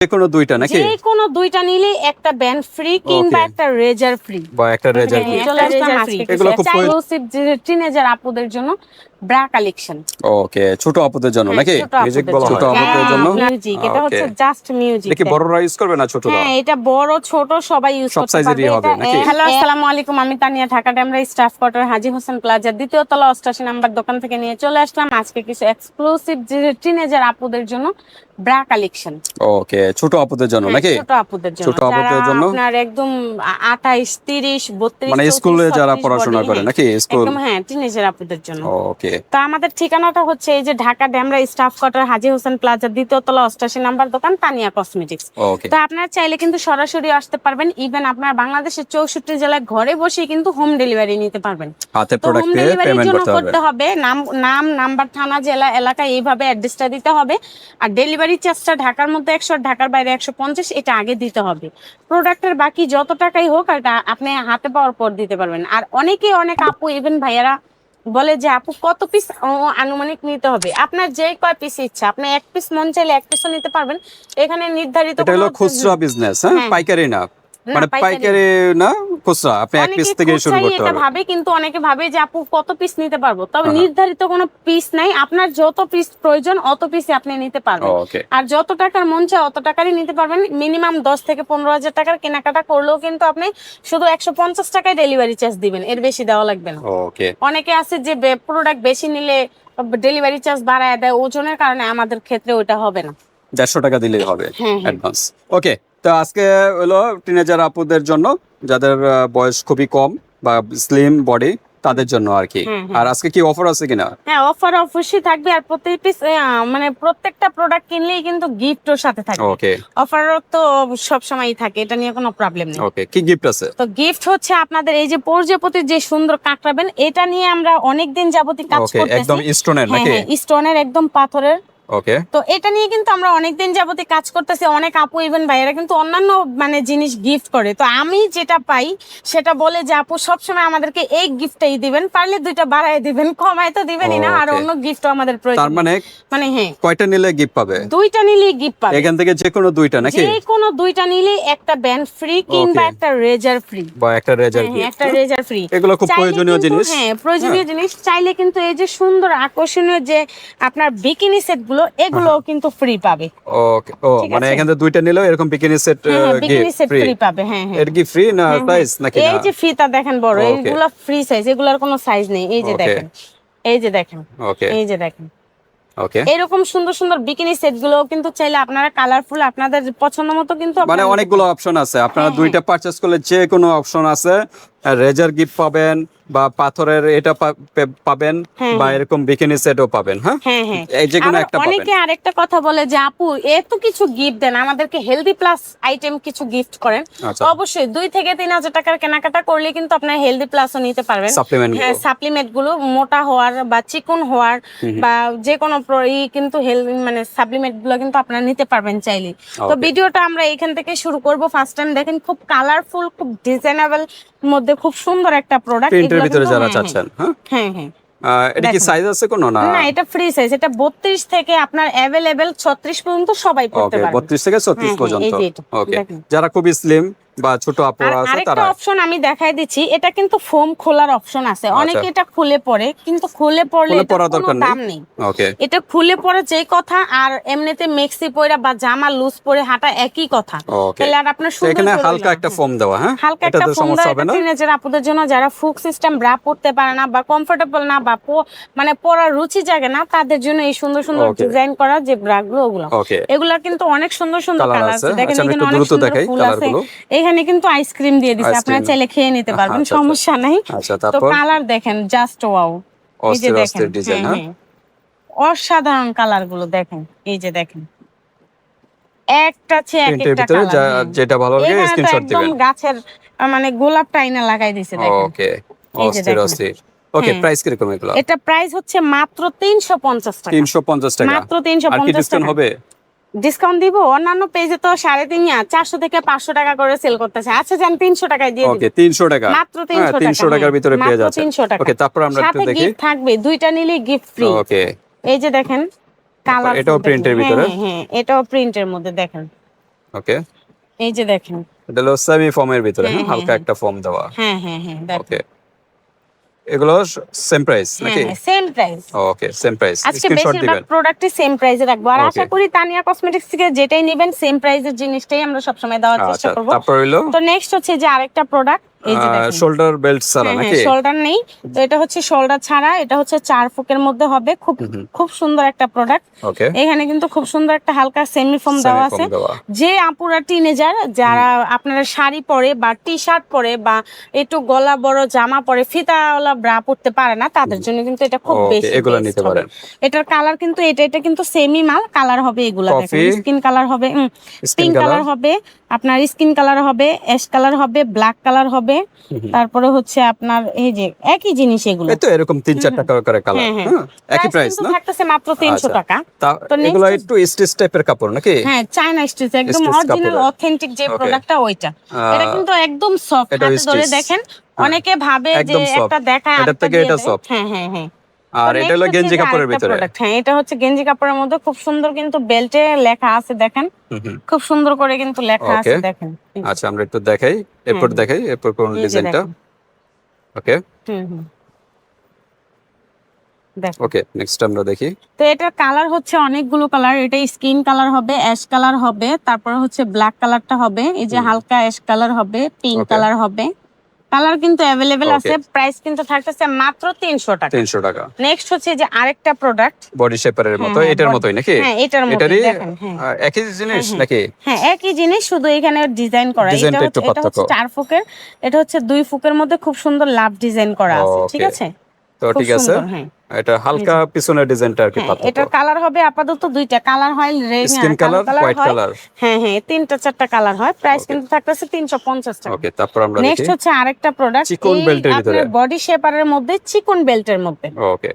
দুইটা নাকি? যে কোনো দুইটা নিলে একটা ব্যান্ড ফ্রি কিংবা একটা রেজার ফ্রি বা একটা রেজাল্ট হ্যাঁ, চলে আসলাম আজকে এগুলো খুব এক্সক্লুসিভ যে টিনেজার আপুদের জন্য ব্রা কালেকশন ওকে ছোট আপুদের জন্য নাকি? Music বলা ছোট আপুদের জন্য? মিউজিক এটা হচ্ছে জাস্ট মিউজিক দেখি বড়রা ইউজ করবে না ছোটরা? হ্যাঁ এটা বড় ছোট সবাই ইউজ করতে পারবে। হবে, নাকি? হ্যালো আসসালামু আলাইকুম আমি তানিয়া ঢাকা ডেমরা স্টাফ কোয়ার্টার হাজি হোসেন প্লাজার দ্বিতীয় তলা অষ্টাশি নাম্বার দোকান থেকে নিয়ে চলে আসলাম। আজকে কিছু এক্সক্লুসিভ যে টিনেজার আপুদের জন্য ব্রা কালেকশন ওকে ছোট আপুদের জন্য নাকি? ছোট আপুদের জন্য। ছোট আপুদের জন্য? আপনার একদম আঠাইশ তিরিশ বত্রিশ মানে স্কুলে যারা পড়াশোনা করে নাকি? স্কুল? একদম হ্যাঁ টিনেজার আপুদের জন্য। ওকে তো আমাদের ঠিকানাটা হচ্ছে এই যে ঢাকা ড্যামরা স্টাফ কোয়ার্টার হাজি হোসেন প্লাজার দ্বিতীয় তলা অষ্টাশি নাম্বার দোকান তানিয়া কসমেটিক্স। তো আপনারা চাইলে কিন্তু সরাসরি আসতে পারবেন। ইভেন আপনার বাংলাদেশের চৌষট্টি জেলায় ঘরে বসে কিন্তু হোম ডেলিভারি নিতে পারবেন। হাতে প্রোডাক্ট পেমেন্ট করতে হবে। নাম নাম নাম্বার থানা জেলা এলাকা এইভাবে অ্যাড্রেসটা দিতে হবে। আর ডেলিভারি চার্জটা ঢাকার মধ্যে একশো ঢাকার বাইরে একশো পঞ্চাশ এটা আগে দিতে হবে। প্রোডাক্টের বাকি যত টাকাই হোক এটা আপনি হাতে পাওয়ার পর দিতে পারবেন। আর অনেকে অনেক আপু ইভেন ভাইয়ারা বলে যে আপু কত পিস আনুমানিক নিতে হবে? আপনার যে কয় পিস ইচ্ছা আপনি এক পিস মন চাইলে এক পিসও নিতে পারবেন। এখানে নির্ধারিত এটা হলো খুচরা বিজনেস হ্যাঁ হ্যাঁ। পাইকারি না। মানে পাইকারি না খুচরা আপনি এক পিস থেকে শুরু করতে হবে ভাবে কিন্তু অনেকে ভাবে যে আপু কত পিস নিতে পারব? তবে। নির্ধারিত কোনো পিস নাই। আপনার যত পিস প্রয়োজন অত পিস আপনি নিতে পারবেন। আর যত টাকার মন চায় অত টাকারই নিতে পারবেন। মিনিমাম দশ থেকে পনেরো হাজার টাকার কেনাকাটা করলেও কিন্তু আপনি শুধু একশো পঞ্চাশ টাকায় ডেলিভারি চার্জ দিবেন। এর বেশি দেওয়া লাগবে না। ওকে অনেকে আছে যে প্রোডাক্ট বেশি নিলে ডেলিভারি চার্জ বাড়ায় দেয় ওজনের কারণে আমাদের ক্ষেত্রে ওটা হবে না। দেড়শো টাকা দিলেই হবে হ্যাঁ, হ্যাঁ। অ্যাডভান্স ওকে তো আজকে হলো টিনেজার আপুদের জন্য যাদের বয়স খুবই কম বা স্লিম বডি তাদের জন্য আর কি। আর আজকে কি অফার আছে কিনা? হ্যাঁ অফার অবশ্যই থাকবে আর প্রত্যেক পিস মানে প্রত্যেকটা প্রোডাক্ট কিনলেই কিন্তু গিফটও সাথে থাকবে। ওকে অফার তো সব সময়ই থাকে এটা নিয়ে কোনো প্রবলেম নেই। ওকে কি গিফট আছে? তো গিফট হচ্ছে আপনাদের এই যে প্রজাপতির যে সুন্দর কাঁকড়াবেন এটা নিয়ে আমরা অনেক দিন যাবতই কাজ করতেছি। একদম স্টোনের হ্যাঁ নাকি? হ্যাঁ স্টোনের একদম পাথরের ওকে তো এটা নিয়ে কিন্তু আমরা অনেক দিন যাবতই কাজ করতেছি অনেক আপু ইভেন ভাইয়েরা কিন্তু অন্যান্য মানে জিনিস গিফট করে। তো আমি যেটা পাই সেটা বলে যে আপু সবসময় আমাদেরকে এই গিফটটাই দিবেন পারলে দুইটা বাড়ায় দিবেন কমায় তো দিবেনই না আর অন্য গিফটও আমাদের প্রয়োজন। তার মানে মানে হ্যাঁ। কয়টা নিলে গিফট পাবে? দুইটা নিলেই গিফট পাবে। এখান থেকে যে কোনো দুইটা নাকি? যে কোনো দুইটা নিলে একটা ব্যান্ড ফ্রি কিংবা একটা রেজার ফ্রি বা একটা রেজার হ্যাঁ, একটা রেজার ফ্রি এগুলো খুব প্রয়োজনীয় জিনিস। হ্যাঁ প্রয়োজনীয় জিনিস। চাইলে কিন্তু এই যে সুন্দর আকর্ষণীয় যে আপনার বিকিনি সেট গুলো এগুলো কিন্তু ফ্রি পাবে। ওকে ও মানে এখান থেকে দুইটা নিলেও এরকম বিকিনি সেট হ্যাঁ বিকিনি সেট ফ্রি পাবে হ্যাঁ হ্যাঁ। এটা কি ফ্রি না হ্যাঁ, প্রাইস নাকি এই যে ফিতা দেখেন বড়. এইগুলো ফ্রি সাইজ এগুলোর কোনো সাইজ নেই। এই যে দেখেন এই যে দেখেন ওকে এই যে দেখেন। ওকে এরকম সুন্দর সুন্দর বিকিনি সেটগুলো কিন্তু চাইলে আপনারা কালারফুল আপনাদের পছন্দ মতো কিন্তু মানে অনেকগুলো অপশন আছে। আপনারা হ্যাঁ, দুইটা পারচেজ করলে যে কোনো অপশন আছে। রেজার গিফট পাবেন বা পাথরের এটা পাবেন হ্যাঁ, বা হ্যাঁ। এরকম বিকিনি সেটও পাবেন হ্যাঁ? হ্যাঁ এই যে কোনো একটা পাবেন। অনেকে আরেকটা কথা বলে যে আপু এত কিছু গিফট দেন আমাদেরকে হেলদি প্লাস আইটেম কিছু গিফট করেন। আচ্ছা। অবশ্যই দুই থেকে তিন হাজার টাকার কেনাকাটা করলে কিন্তু আপনার হেলদি প্লাসও নিতে পারবেন। হ্যাঁ সাপ্লিমেন্টগুলো মোটা হওয়ার বা চিকন হওয়ার বা যে কোনো ই কিন্তু হেলদি মানে সাপ্লিমেন্টগুলো কিন্তু আপনারা নিতে পারবেন চাইলে। তো ভিডিওটা আমরা এখান থেকে শুরু করব। ফার্স্ট টাইম দেখেন খুব কালারফুল খুব ডিজাইনেবল মধ্যে খুব সুন্দর একটা প্রোডাক্ট প্রিন্টের ভিতরে যারা চাচ্ছেন হ্যাঁ হ্যাঁ হ্যাঁ আহ, এটা কি দেখেন। সাইজ আছে কোনো না না এটা ফ্রি সাইজ এটা 32 থেকে আপনার अवेलेबल 36 পর্যন্ত সবাই পড়তে ওকে পারবে বত্রিশ থেকে ছত্রিশ হ্যাঁ, হ্যাঁ, পর্যন্ত এই যে এটা, ওকে দেখেন। যারা খুবই স্লিম বা ছোট আপুরা আছে আরেকটা তারা? অপশন আমি দেখাই দিচ্ছি এটা কিন্তু ফোম খোলার অপশন আছে। অনেকে এটা খুলে পড়ে কিন্তু খুলে পড়লে খুলে কোনো দরকার নেই। দাম নেই। ওকে এটা খুলে পড়ে যেই কথা আর এমনিতে মেক্সি পরে বা জামা লুজ পরে হাঁটা একই কথা। তাহলে আর আপনার সুন্দর এখানে হালকা একটা ফোম দেওয়া হ্যাঁ? হালকা একটা ফোম সমস্যা হবে না? টিনেজার আপুদের জন্য যারা ফুক সিস্টেম ব্রা পড়তে পারে না বা কমফোর্টেবল না বা মানে পরার রুচি জাগে না তাদের জন্য এই সুন্দর সুন্দর ডিজাইন করা যে ব্রা গুলো ওগুলো। এগুলা কিন্তু অনেক সুন্দর সুন্দর কালার আছে। দেখেন আচ্ছা, এখানে অনেক সুন্দর ফুল আছে। এখানে কিন্তু আইসক্রিম দিয়ে দিছে। আপনারা চাইলে খেয়ে নিতে পারবেন আচ্ছা, আচ্ছা। সমস্যা নাই। আচ্ছা তো কালার দেখেন জাস্ট ওয়াও এই যে দেখেন। ডিজাইন হ্যাঁ, হ্যাঁ? হ্যাঁ। অসাধারণ কালারগুলো দেখেন। এই যে দেখেন। একটা চেয়ে এক একটা কালার যেটা ভালো লাগে স্ক্রিনশট একদম গাছের মানে গোলাপ টাইনা লাগাই দিছে দেখেন। ওকে অস্থির অস্থির। ওকে। প্রাইস কীরকম এগুলো? এটা প্রাইস হচ্ছে মাত্র তিনশো পঞ্চাশ টাকা। তিনশো পঞ্চাশ টাকা। মাত্র তিনশো আর কি পঞ্চাশ ডিসকাউন্ট টাকা। হবে? ডিসকাউন্ট দিব? অন্যান্য পেজে তো সাড়ে তিন চারশো থেকে পাঁচশো টাকা করে সেল করতেছে। আচ্ছা যান তিনশো টাকায় দিয়ে ওকে তিনশো টাকা। মাত্র হ্যাঁ 300 তিনশো টাকার ভিতরে হ্যাঁ, পেয়ে যাচ্ছে 300 টাকা। ওকে তারপর আমরা একটু দেখি। থাকবে দুইটা নিলে গিফট ফ্রি ওকে এই যে দেখেন কালার এটাও print এর ভিতরে? হ্যাঁ এটাও প্রিন্টের মধ্যে দেখেন। ওকে এই যে দেখেন। এটা হলো সেমি ফর্মের ভিতরে হ্যাঁ, হ্যাঁ হ্যাঁ, হালকা হ্যাঁ। একটা ফর্ম দেওয়া। হ্যাঁ হ্যাঁ হ্যাঁ ওকে এগুলো সেম প্রাইস হ্যাঁ নাকি? Same price okay same price আজকে বেশিরভাগ প্রোডাক্টই সেম প্রাইসে রাখব। আর আশা করি তানিয়া কসমেটিক্স থেকে যেটাই নেবেন সেম প্রাইসের জিনিসটাই আমরা সবসময় দেওয়ার চেষ্টা করব। তারপর তো নেক্সট হচ্ছে যে আরেকটা প্রোডাক্ট শোল্ডার বেল্ট ছাড়া নাকি? শোল্ডার নেই। তো এটা হচ্ছে শোল্ডার ছাড়া এটা হচ্ছে চার ফুকের মধ্যে হবে। খুব। খুব সুন্দর একটা প্রোডাক্ট এখানে কিন্তু খুব সুন্দর একটা হালকা সেমি ফর্ম দেওয়া আছে। যে আপুরা টিনেজার যারা আপনারা শাড়ি পরে বা টি শার্ট পরে বা একটু গলা বড় জামা পরে ফিতাওয়ালা ব্রা পরতে পারে না তাদের জন্য কিন্তু এটা খুব বেশি এগুলো নিতে। পারেন। এটার কালার কিন্তু এটা এটা কিন্তু সেমি মাল কালার হবে এগুলা স্কিন কালার হবে স্কিন পিঙ্ক কালার কালার হবে আপনার স্কিন কালার হবে অ্যাশ কালার হবে ব্ল্যাক কালার হবে তারপরে হচ্ছে আপনার এই যে একই জিনিস এগুলো। তো এরকম তিন চার টাকা করে কালার হ্যাঁ, হ্যাঁ। হ্যাঁ একই প্রাইস না? থাকতেছে মাত্র তিনশো আচ্ছা। টাকা। তো এগুলো একটু স্টিচ টাইপের কাপড় নাকি? হ্যাঁ চায়না স্টিচ একদম অরিজিনাল। অথেন্টিক যে. প্রোডাক্টটা ওইটা। এটা কিন্তু একদম সফট হাতে ধরে দেখেন অনেকে ভাবে যে একটা দেখায় এটা থেকে এটা সফট হ্যাঁ হ্যাঁ হ্যাঁ। আর এটা হলো গেঞ্জি কাপড়ের ভিতরে। হ্যাঁ এটা হচ্ছে গেঞ্জি কাপড়ের মধ্যে খুব সুন্দর কিন্তু বেল্টে লেখা আছে দেখেন। খুব সুন্দর করে কিন্তু লেখা আছে দেখেন। আচ্ছা আমরা একটু দেখাই। এরপর দেখাই এরপর কোন ডিজাইনটা। ওকে হুম ওকে নেক্সট আমরা দেখি। তো এটার কালার হচ্ছে অনেকগুলো কালার। এটা স্কিন কালার হবে অ্যাশ কালার হবে তারপরে হচ্ছে ব্ল্যাক কালারটা হবে এই যে হালকা অ্যাশ কালার হবে পিঙ্ক কালার হবে। কালার কিন্তু অ্যাভেলেবেল আছে প্রাইস কিন্তু থাকতেছে মাত্র তিনশো টাকা। তিনশো টাকা। নেক্সট হচ্ছে যে আরেকটা প্রোডাক্ট বডি শেপারের মতো হ্যাঁ, এটার মতোই নাকি? হ্যাঁ এটার মতো দেখেন হ্যাঁ। একই জিনিস হ্যাঁ, নাকি? হ্যাঁ একই জিনিস শুধু এখানে ডিজাইন করা। এটা হচ্ছে এটা হচ্ছে পার্থক্য। চার ফুকের এটা হচ্ছে দুই ফুকের মধ্যে খুব সুন্দর লাভ ডিজাইন করা আছে ঠিক আছে? তো ঠিক আছে। হ্যাঁ। এটা হালকা পিছনের ডিজাইনটা আর কি হ্যাঁ, এটার কালার হবে আপাতত দুইটা। কালার হয় স্কিন কালার হোয়াইট কালার হ্যাঁ। হ্যাঁ তিনটা চারটা কালার হয়। প্রাইস কিন্তু থাকতেছে তিনশো পঞ্চাশ টাকা। ওকে তারপর আমরা নেক্সট হচ্ছে আরেকটা প্রোডাক্ট চিকন এর ভিতরে। বডি শেপারের মধ্যে চিকন বেল্টের মধ্যে। ওকে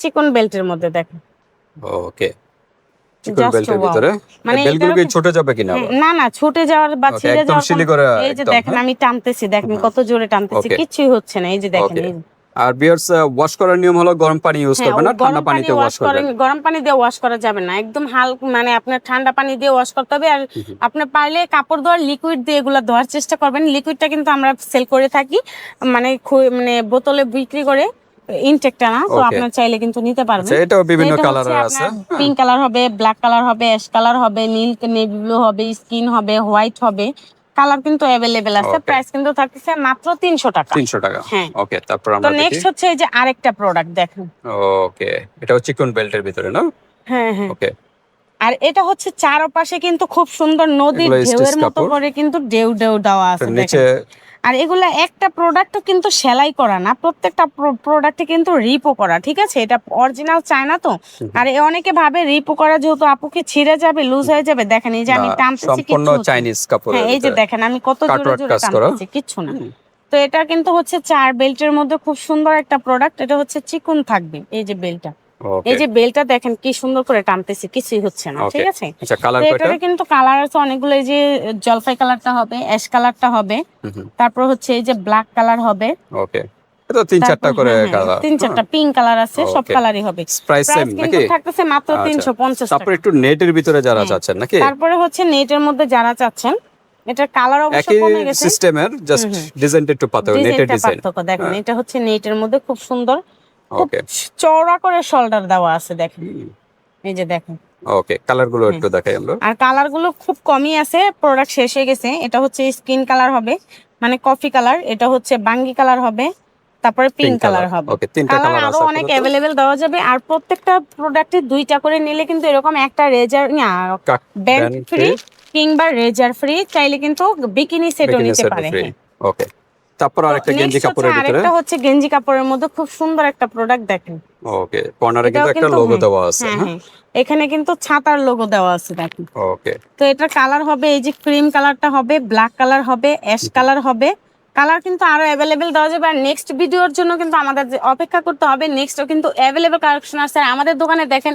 চিকন বেল্টের মধ্যে দেখেন। ওকে চিকন বেল্টের ভিতরে। মানে বেলগুলো কি ছোট যাবে কিনা হ্যাঁ, না না ছুটে যাওয়ার বা ছিঁড়ে যাওয়ার এই যে দেখেন? আমি টানতেছি দেখেন। কত জোরে টানতেছি কিছুই হচ্ছে না এই যে দেখেন। আর বিয়ার্স ওয়াশ করার নিয়ম হলো গরম পানি ইউজ হ্যাঁ, করবে না ঠান্ডা পানিতে ওয়াশ করবেন। গরম পানি দিয়ে ওয়াশ করা যাবে না। একদম হাল মানে আপনার ঠান্ডা পানি দিয়ে ওয়াশ করতে হবে। আর। আপনি পারলে কাপড় ধোয়ার লিকুইড দিয়ে এগুলো ধোয়ার চেষ্টা করবেন। লিকুইডটা কিন্তু আমরা সেল করে থাকি। মানে মানে বোতলে বিক্রি করে ইনটেকটা না তো. আপনার চাইলে কিন্তু নিতে পারবেন। আচ্ছা এটাও বিভিন্ন কালারের আছে পিঙ্ক কালার হবে ব্ল্যাক কালার হবে অ্যাশ কালার হবে নীল নেভি ব্লু হবে স্কিন হবে হোয়াইট হবে। কালার কিন্তু অ্যাভেলেবেল আছে প্রাইস কিন্তু থাকছে মাত্র তিনশো টাকা। তিনশো টাকা। হ্যাঁ। ওকে তারপর আমরা দেখি। নেক্সট হচ্ছে এই যে আরেকটা প্রোডাক্ট দেখেন। ওকে এটা হচ্ছে চিকন বেল্টের ভিতরে না? হ্যাঁ হ্যাঁ। ওকে আর এটা হচ্ছে চারপাশে কিন্তু খুব সুন্দর নদীর ঢেউ ঢেউয়ের মতো করে কিন্তু ঢেউ ঢেউ দেওয়া আছে নিচে। আর এগুলা একটা প্রোডাক্টও কিন্তু সেলাই করা না প্রত্যেকটা প্রোডাক্টে কিন্তু রিপো করা ঠিক আছে? এটা অরিজিনাল চায় না তো আর অনেকে ভাবে রিপো করা যেহেতু আপুকে ছিঁড়ে যাবে লুজ হয়ে যাবে দেখেন এই যে আমি টানতেছি সম্পূর্ণ। চাইনিজ কাপড়ের হ্যাঁ এই যে দেখেন আমি কত জোরে জোরে। টানতেছি কিচ্ছু না। তো এটা কিন্তু হচ্ছে চার বেল্টের মধ্যে খুব সুন্দর একটা প্রোডাক্ট এটা হচ্ছে চিকুন থাকবে এই যে বেল্টটা এই যে বেলটা দেখেন কি সুন্দর করে টানতেছি কিছুই হচ্ছে না ঠিক আছে? আচ্ছা কালার তো কয়টা? এটারে কিন্তু কালার আছে অনেকগুলো এই যে জলপাই কালারটা হবে অ্যাশ কালারটা হবে। তারপর হচ্ছে এই যে ব্ল্যাক কালার হবে। ওকে এটা তিন চারটা করে হ্যাঁ, হ্যাঁ, কালার তিন চারটা পিঙ্ক কালার আছে সব কালারই হবে। প্রাইস সেম কিন্তু নাকি? থাকতেছে মাত্র আচ্ছা। তারপর একটু নেটের ভিতরে যারা হ্যাঁ। চাচ্ছেন নাকি? তারপরে হচ্ছে নেটের মধ্যে যারা চাচ্ছেন এটার কালার অবশ্য একই কমে গেছে। সিস্টেমের জাস্ট ডিজাইনটা একটু পাতলা নেটের ডিজাইন দেখেন। এটা হচ্ছে নেটের মধ্যে খুব সুন্দর ওকে চওড়া করে শোল্ডার দেওয়া আছে দেখেন। এই যে দেখেন। ওকে কালারগুলো। একটু দেখাই আমরা। আর কালারগুলো খুব কমই আছে প্রোডাক্ট শেষ হয়ে গেছে। এটা হচ্ছে স্কিন কালার হবে মানে কফি কালার এটা হচ্ছে বাঙ্গি কালার হবে তারপরে পিঙ্ক কালার হবে। কালার আরও অনেক। অ্যাভেলেবেল দেওয়া যাবে আর প্রত্যেকটা প্রোডাক্টে দুইটা করে নিলে কিন্তু এরকম একটা রেজার ব্যান্ড ফ্রি কিংবা রেজার ফ্রি চাইলে কিন্তু বিকিনি সেটও নিতে পারে। ওকে তারপর আরেকটা গেঞ্জি কাপড়ের ভিতরে। আরেকটা হচ্ছে গেঞ্জি কাপড়ের মধ্যে খুব সুন্দর একটা প্রোডাক্ট দেখেন। ওকে কর্নারে কিন্তু একটা লোগো দেওয়া আছে হ্যাঁ হ্যাঁ? হ্যাঁ। এখানে কিন্তু ছাতার লোগো দেওয়া আছে দেখেন। ওকে। তো এটার কালার হবে এই যে ক্রিম কালারটা হবে ব্ল্যাক কালার হবে অ্যাশ কালার হবে। কালার কিন্তু আরও অ্যাভেলেবেল দেওয়া যাবে। আর নেক্সট ভিডিওর জন্য কিন্তু আমাদের অপেক্ষা করতে হবে নেক্সটও কিন্তু অ্যাভেলেবেল কালেকশন আছে। আর আমাদের দোকানে দেখেন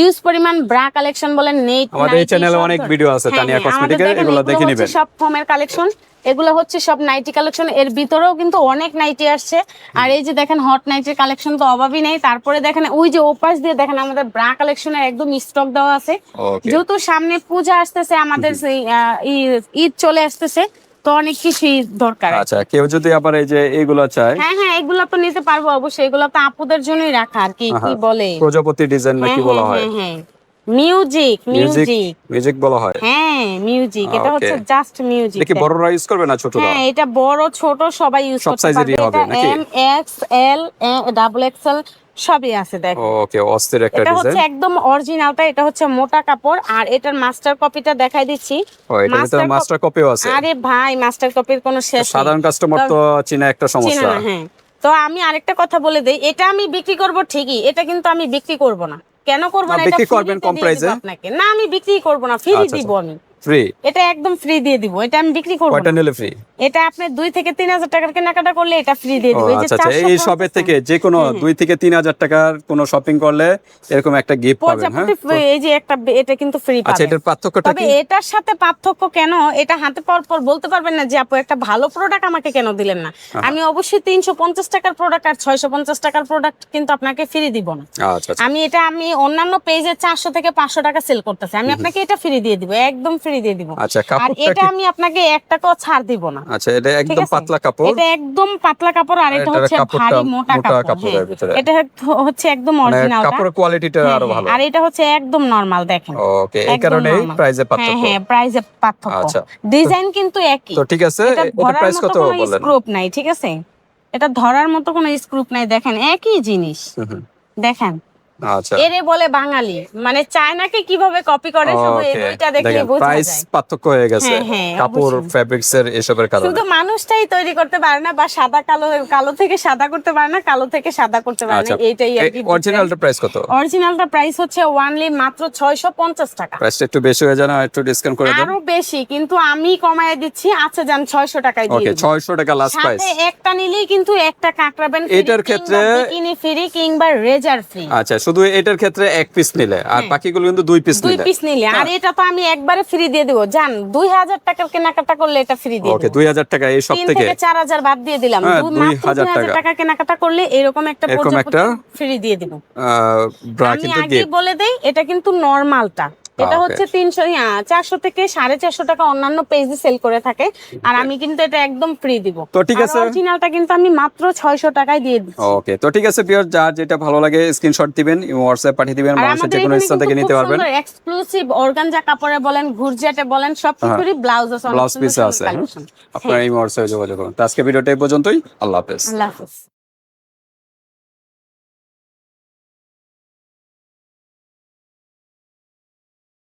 ইউজ পরিমাণ ব্রা কালেকশন বলেন নেট আমাদের এই চ্যানেলে অনেক ভিডিও আছে তানিয়া কসমেটিকের এগুলো দেখে নেবেন। সব ফর্মের কালেকশন এগুলো হচ্ছে সব নাইটি কালেকশন এর ভিতরেও কিন্তু অনেক নাইটি আসছে। আর এই যে দেখেন হট নাইটির কালেকশন তো অভাবই নেই। তারপরে দেখেন ওই যে ওপাশ দিয়ে দেখেন আমাদের ব্রা কালেকশনের একদম স্টক দেওয়া আছে। যেহেতু সামনে পূজা আসতেছে আমাদের ঈদ চলে আসতেছে। তো অনেক কিছুই দরকার। আচ্ছা কেউ যদি আবার এই যে এগুলো চায় হ্যাঁ হ্যাঁ এগুলো তো নিতে পারব অবশ্যই এগুলো তো আপুদের জন্যই রাখা আর কি কি বলে? প্রজাপতি ডিজাইন হ্যাঁ নাকি বলা হয় হ্যাঁ? হ্যাঁ মিউজিক মিউজিক। মিউজিক বলা হয়? হ্যাঁ মিউজিক এটা হচ্ছে জাস্ট মিউজিক বড়রা ইউজ করবে না ছোটরা? হ্যাঁ এটা বড় ছোট সবাই ইউজ করতে পারবে। এটা M X L double XL সবই আছে দেখ। ওকে অস্থির একটা এটা হচ্ছে একদম অরিজিনালটা এটা হচ্ছে মোটা কাপড় আর এটার মাস্টার কপিটা দেখাই দিচ্ছি। ও ভিতরে মাস্টার কপিও আছে। আরে ভাই মাস্টার কপির কোনো শেষ নেই। সাধারণ কাস্টমার তো চীনা একটা সমস্যা। হ্যাঁ। তো আমি আরেকটা কথা বলে দেই এটা আমি বিক্রি করব ঠিকই এটা কিন্তু আমি বিক্রি করব না। কেন করব না, না বিক্রি করবেন কম আপনাকে। না আমি বিক্রি করব না ফ্রি আচ্ছা, দিব আমি। ফ্রি এটা একদম ফ্রি দিয়ে দিব। এটা আমি বিক্রি করব কয়টা নিলে ফ্রি এটা আপনি দুই থেকে তিন হাজার টাকার কেনাকাটা করলে এটা ফ্রি দিয়ে দিব। এই যে আচ্ছা আচ্ছা এই 450 শপের থেকে যে কোনো দুই থেকে তিন হাজার টাকার কোনো শপিং করলে এরকম একটা গিফট পাবেন হ্যাঁ? এই যে একটা এটা কিন্তু ফ্রি আচ্ছা এটার পার্থক্যটা তবে এটার সাথে পার্থক্য কেন? এটা হাতে পাওয়ার পর বলতে পারবেন না যে আপু একটা ভালো প্রোডাক্ট আমাকে কেন দিলেন না? আমি অবশ্যই তিনশো পঞ্চাশ টাকার প্রোডাক্ট আর ছয়শো পঞ্চাশ টাকার প্রোডাক্ট কিন্তু আপনাকে ফ্রি দিব না। আচ্ছা আচ্ছা। আমি এটা আমি অন্যান্য পেজে চারশো থেকে পাঁচশো টাকা সেল করতেছি। আমি আপনাকে এটা ফ্রি দিয়ে দিব। একদম ফ্রি দিয়ে দিব। আচ্ছা আর এটা আমি আপনাকে এক টাকাও ছাড় দিব না। আচ্ছা এটা একদম পাতলা কাপড়? এটা একদম পাতলা কাপড় আর এটা হচ্ছে ভারী মোটা কাপড় হ্যাঁ। এটা হচ্ছে একদম মানে অরিজিনাল কাপড়ের কোয়ালিটিটা আরও ভালো। আর এটা হচ্ছে একদম নরমাল দেখেন। ওকে এই কারণে প্রাইসে হ্যাঁ পার্থক্য। হ্যাঁ প্রাইসে পার্থক্য। আচ্ছা। ডিজাইন কিন্তু একই। তো ঠিক আছে এটা প্রাইস কত স্ক্রুপ নাই ঠিক আছে? এটা ধরার মতো কোনো স্ক্রুপ নাই দেখেন একই জিনিস। দেখেন আচ্ছা এরে বলে বাঙালি। মানে চায়নাকে কীভাবে কপি করে শুধু এই ওকে দুইটা দেখলে দেখেন বোঝা প্রাইস পার্থক্য হয়ে গেছে। হ্যাঁ, হ্যাঁ, কাপড়। ফেব্রিক্স এর এসবের কারণে। শুধু মানুষটাই তৈরি করতে পারে না বা সাদা কালো কালো থেকে সাদা করতে পারে না কালো থেকে সাদা করতে পারে না আচ্ছা। এইটাই আর কি অরিজিনালটা প্রাইস কত? অরিজিনালটা প্রাইস হচ্ছে ওয়ানলি মাত্র ছয়শো পঞ্চাশ টাকা। প্রাইসটা একটু বেশি হয়ে যায় একটু ডিসকাউন্ট করে দেন। আরও বেশি কিন্তু আমি কমায় দিচ্ছি আচ্ছা যান ছয়শো টাকায় দিয়ে ওকে 600 টাকা লাস্ট প্রাইস সাথে একটা নিলেই কিন্তু একটা কাঁকড়াবেন এটার ক্ষেত্রে- বিকিনি ফ্রি কিংবা রেজার ফ্রি আচ্ছা শুধু এটার ক্ষেত্রে এক পিস নিলে আর বাকিগুলো কিন্তু দুই পিস নিলে। দুই পিস নিলে। আর এটা তো আমি একবারে ফ্রি দিয়ে দেবো। জান দুই হাজার টাকার কেনাকাটা করলে এটা ফ্রি দিয়ে ওকে দেবো। 2000 টাকা এই সব থেকে? থেকে চার হাজার বাদ দিয়ে দিলাম। হ্যাঁ, দু- দুই মাত্র হাজার দুই হাজার টাকা। কেনাকাটা করলে এরকম একটা এরকম একটা ফ্রি দিয়ে দেব। ব্রা আমি কিন্তু আগে বলে দেই এটা কিন্তু নরমালটা এটা হচ্ছে তিনশো চারশো থেকে সাড়ে চারশো টাকা অন্যান্য পেজে সেল করে থাকে। আর আমি কিন্তু এটা একদম ফ্রি দিব। তো ঠিক আছে। অরিজিনালটা কিন্তু আমি মাত্র ছয়শো টাকায় দিয়ে দিচ্ছি। ওকে তো ঠিক আছে বিয়ার যার যেটা ভালো লাগে স্ক্রিনশট দিবেন হোয়াটসঅ্যাপ পাঠিয়ে দিবেন মানুষের যে কোনো স্থান থেকে নিতে পারবেন। এক্সক্লুসিভ অর্গানজা কাপড়ে বলেন ঘুরজাটে বলেন সব কিছুরই ব্লাউজ আছে ব্লাউজ পিস আছে। আপনারা এই হোয়াটসঅ্যাপে যোগাযোগ করুন। তো আজকে ভিডিওটা এই পর্যন্তই। আল্লাহ হাফেজ। আল্লাহ হাফেজ।